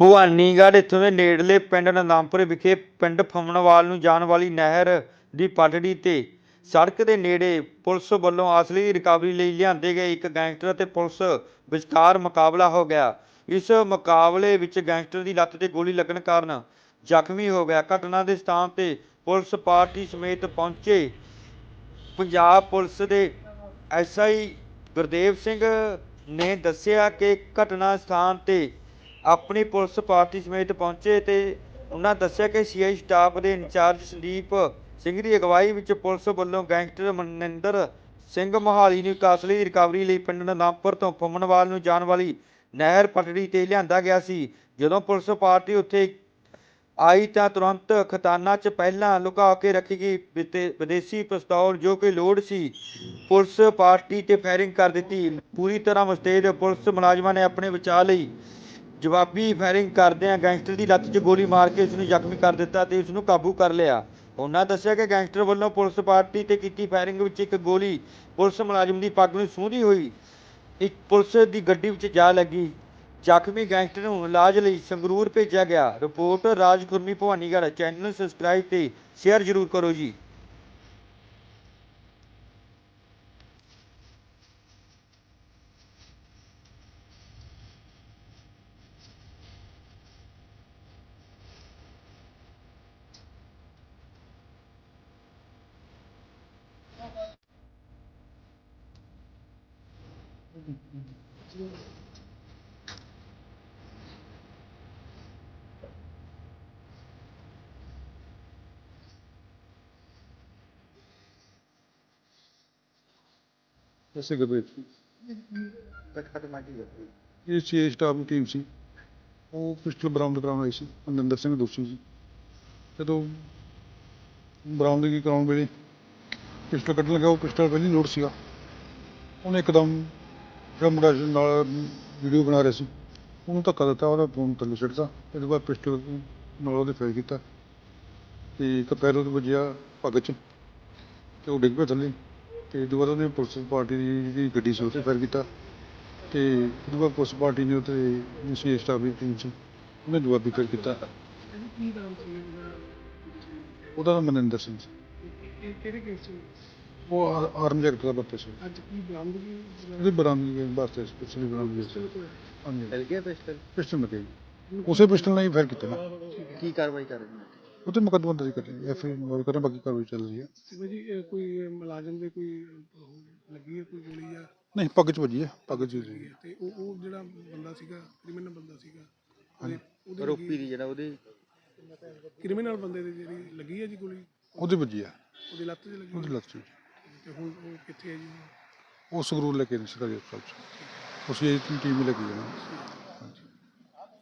ਭਵਾਨੀਗੜ੍ਹ, ਇੱਥੋਂ ਦੇ ਨੇੜਲੇ ਪਿੰਡ ਨਦਾਮਪੁਰ ਵਿਖੇ ਪਿੰਡ ਫਮਣਵਾਲ ਨੂੰ ਜਾਣ ਵਾਲੀ ਨਹਿਰ ਦੀ ਪਟੜੀ ਤੇ ਸੜਕ ਦੇ ਨੇੜੇ ਪੁਲਿਸ ਵੱਲੋਂ ਅਸਲੀ ਰਿਕਵਰੀ ਲਈ ਲਿਆਂਦੇ ਗਏ ਇੱਕ ਗੈਂਗਸਟਰ ਅਤੇ ਪੁਲਿਸ ਵਿਚਕਾਰ ਮੁਕਾਬਲਾ ਹੋ ਗਿਆ। ਇਸ ਮੁਕਾਬਲੇ ਵਿੱਚ ਗੈਂਗਸਟਰ ਦੀ ਲੱਤ ਤੇ ਗੋਲੀ ਲੱਗਣ ਕਾਰਨ ਜ਼ਖਮੀ ਹੋ ਗਿਆ। ਘਟਨਾ ਦੇ ਸਥਾਨ ਤੇ ਪੁਲਿਸ ਪਾਰਟੀ ਸਮੇਤ ਪਹੁੰਚੇ ਪੰਜਾਬ ਪੁਲਿਸ ਦੇ ਐਸਆਈ ਗੁਰਦੇਵ ਸਿੰਘ ਨੇ ਦੱਸਿਆ ਕਿ ਘਟਨਾ ਸਥਾਨ ਤੇ ਆਪਣੀ ਪੁਲਿਸ ਪਾਰਟੀ ਸਮੇਤ ਪਹੁੰਚੇ ਤੇ ਉਹਨਾਂ ਦੱਸਿਆ ਕਿ ਸੀਆਈ ਸਟਾਫ ਦੇ ਇੰਚਾਰਜ ਸੰਦੀਪ ਸਿੰਘ ਦੀ ਅਗਵਾਈ ਵਿੱਚ ਪੁਲਿਸ ਵੱਲੋਂ ਗੈਂਗਸਟਰ ਮਨਿੰਦਰ ਸਿੰਘ ਮੋਹਾਲੀ ਨੂੰ ਕਾਸਲੀ ਰਿਕਵਰੀ ਲਈ ਪਿੰਡ ਨਾਮਪੁਰ ਤੋਂ ਫੁੰਮਣਵਾਲ ਨੂੰ ਜਾਣ ਵਾਲੀ ਨਹਿਰ ਪਟੜੀ ਤੇ ਲਿਆਂਦਾ ਗਿਆ ਸੀ। ਜਦੋਂ ਪੁਲਿਸ ਪਾਰਟੀ ਉੱਥੇ ਆਈ ਤਾਂ ਤੁਰੰਤ ਖਤਾਨਾ 'ਚ ਪਹਿਲਾਂ ਲੁਕਾ ਕੇ ਰੱਖੀ ਗਈ ਵਿਤੇ- ਵਿਦੇਸ਼ੀ ਪਿਸਤੌਲ ਜੋ ਕਿ ਲੋਡ ਸੀ। ਪੁਲਿਸ ਪਾਰਟੀ ਤੇ ਫਾਇਰਿੰਗ ਕਰ ਦਿੱਤੀ। ਪੂਰੀ ਤਰ੍ਹਾਂ ਮੁਸਤੈਦ ਪੁਲਿਸ ਮੁਲਾਜ਼ਮਾਂ ਨੇ ਆਪਣੇ ਬਚਾਅ ਲਈ ਜਵਾਬੀ ਫਾਇਰਿੰਗ ਕਰਦਿਆਂ ਗੈਂਗਸਟਰ ਦੀ ਲੱਤ 'ਚ ਗੋਲੀ ਮਾਰ ਕੇ ਉਸ ਨੂੰ ਜ਼ਖਮੀ ਕਰ ਦਿੱਤਾ ਅਤੇ ਉਸ ਨੂੰ ਕਾਬੂ ਕਰ ਲਿਆ। ਉਹਨਾਂ ਦੱਸਿਆ ਕਿ ਗੈਂਗਸਟਰ ਵੱਲੋਂ ਪੁਲਿਸ ਪਾਰਟੀ ਤੇ ਕੀਤੀ ਫਾਇਰਿੰਗ ਵਿੱਚ ਇੱਕ ਗੋਲੀ ਪੁਲਿਸ ਮੁਲਾਜ਼ਮ ਦੀ ਪੱਗ ਨੂੰ ਛੂਹਦੀ ਹੋਈ, ਇੱਕ ਪੁਲਿਸ ਦੀ ਗੱਡੀ ਵਿੱਚ ਜਾ ਲੱਗੀ। ਜ਼ਖਮੀ ਗੈਂਗਸਟਰ ਨੂੰ ਇਲਾਜ ਲਈ ਸੰਗਰੂਰ ਭੇਜਿਆ ਗਿਆ। ਰਿਪੋਰਟ ਰਾਜ ਖੁਰਮੀ ਭਵਾਨੀਗੜ੍ਹ, ਚੈਨਲ ਨੂੰ ਸਬਸਕ੍ਰਾਈਬ ਤੇ ਸ਼ੇਅਰ ਜ਼ਰੂਰ ਕਰੋ ਜੀ। ਇਹ ਸੀ ਸਟਾਫ ਟੀਮ ਸੀ। ਉਹ ਪਿਸਟਲ ਬਰਾਮਦ ਕਰਾਉਣ ਆਈ ਸੀ ਮਨਿੰਦਰ ਸਿੰਘ ਦੋਸ਼ੀ ਸੀ। ਜਦੋਂ ਬਰਾਮਦਗੀ ਕਰਾਉਣ ਵੇਲੇ ਪਿਸਟਲ ਕੱਢਣ ਲੱਗਾ ਉਹ ਪਿਸਟਲ ਪਹਿਲੀ ਲੋਡ ਸੀਗਾ। ਉਹਨੇ ਇੱਕਦਮ ਜਿਹੜਾ ਮੁੰਡਾ ਨਾਲ ਵੀਡੀਓ ਬਣਾ ਰਿਹਾ ਸੀ। ਉਹਨੂੰ ਧੱਕਾ ਦਿੱਤਾ, ਉਹਦਾ ਫੋਨ ਥੱਲੇ ਸਿੱਟਦਾ ਇਹਦੇ ਬਾਅਦ ਪਿਸਟਲ ਨਾਲ ਉਹਦੇ ਫੇਰ ਕੀਤਾ। ਤੇ ਇੱਕ ਪੈਰ ਉਹਦੇ ਵੱਜਿਆ ਪੱਗ 'ਚ ਤੇ ਉਹ ਡਿੱਗ ਪਿਆ ਥੱਲੇ। ਤੇ ਦੁਬਾਰਾ ਉਹਨੇ ਪੁਲਿਸ ਪਾਰਟੀ ਦੀ ਜਿਹੜੀ ਗੱਡੀ ਸੀ ਉੱਤੇ ਫਾਇਰ ਕੀਤਾ। ਤੇ ਦੁਬਾਰਾ ਪੁਲਿਸ ਪਾਰਟੀ ਨੇ ਉੱਤੇ ਸੀ ਸਟਾਫ ਦੀ ਟੀਮ ਸੀ ਉਹਨੇ ਜਵਾਬੀ ਫਾਇਰ ਕੀਤਾ। ਉਹਦਾ? ਨਾਮ ਮਨਿੰਦਰ ਸਿੰਘ ਸੀ। ਕਿਹੜੇ ਕੇਸ ਉਹ ਆਰਮ ਜੈਕਟ ਦਾ ਬੱਤੇ ਸੀ। ਅੱਜ ਕੀ ਬਰਾਮਦਗੀ ਉਹਦੀ ਬਰਾਮਦਗੀ ਵਾਸਤੇ ਸਪੈਸ਼ਲੀ ਬਰਾਮਦਗੀ ਹਾਂਜੀ। ਮਿਲ ਗਿਆ ਪਿਸਟਲ? ਪਿਸਟਲ ਮਤੇ ਉਸੇ ਪਿਸਟਲ ਨਾਲ ਹੀ ਫਾਇਰ ਕੀਤਾ ਨਾ ਕੀ ਕਾਰਵਾਈ ਕਰ ਰਹੇ ਨੇ ਉਹ ਤੇ ਮੁਕੱਦਮਾ ਦਰਜ ਕਰ ਲਿਆ ਐਫ ਆਈ ਕਰਨ ਬਾਕੀ ਕਾਰਵਾਈ ਚੱਲ ਰਹੀ ਹੈ ਕੋਈ ਜੀ ਇਹ ਕੋਈ ਮੁਲਾਜ਼ਮ ਦੇ ਕੋਈ ਲੱਗੀ ਹੈ ਕੋਈ ਗੋਲੀ ਜਾਂ? ਨਹੀਂ ਪੱਗ 'ਚ ਵੱਜੀ ਹੈ ਪੱਗ 'ਚ ਵੱਜੀ ਹੈ। ਤੇ ਉਹ ਉਹ ਜਿਹੜਾ ਬੰਦਾ ਸੀਗਾ ਕ੍ਰਿਮੀਨਲ ਬੰਦਾ ਸੀਗਾ ਉਹਦੇ ਉਹਦੇ ਰੋਪੀ ਦੀ ਜਿਹੜਾ ਉਹਦੇ? ਕ੍ਰਿਮੀਨਲ ਬੰਦੇ ਦੀ ਜਿਹੜੀ ਲੱਗੀ ਹੈ ਜੀ ਗੋਲੀ? ਉਹਦੇ ਵੱਜੀ ਹੈ ਉਹਦੀ ਲੱਤ 'ਚ ਲੱਗੀ ਉਹਦੀ ਲੱਤ 'ਚ ਤੇ ਹੁਣ ਉਹ ਕਿੱਥੇ ਹੈ ਜੀ? ਉਹ ਸੰਗਰੂਰ ਲੈ ਕੇ ਸਰਕਾਰੀ ਹਸਪਤਾਲ 'ਚ। ਉਸ ਦੀ ਟੀਮ ਹੀ ਲੱਗੀ ਜਾਣਾ